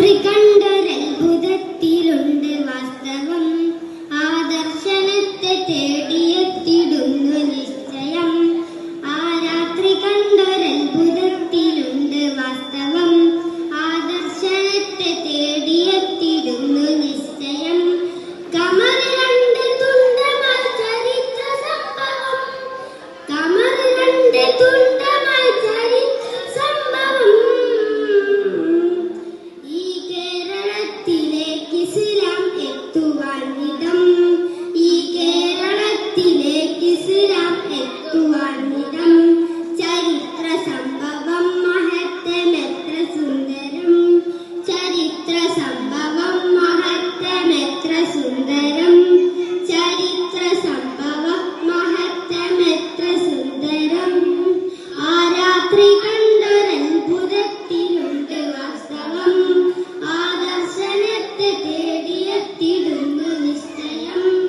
രാത്രി കണ്ടൊരത്ഭുതത്തിലുണ്ട് വാസ്തവം ദർശനത്തെ തേടിയെത്തിടുന്നു. 开始了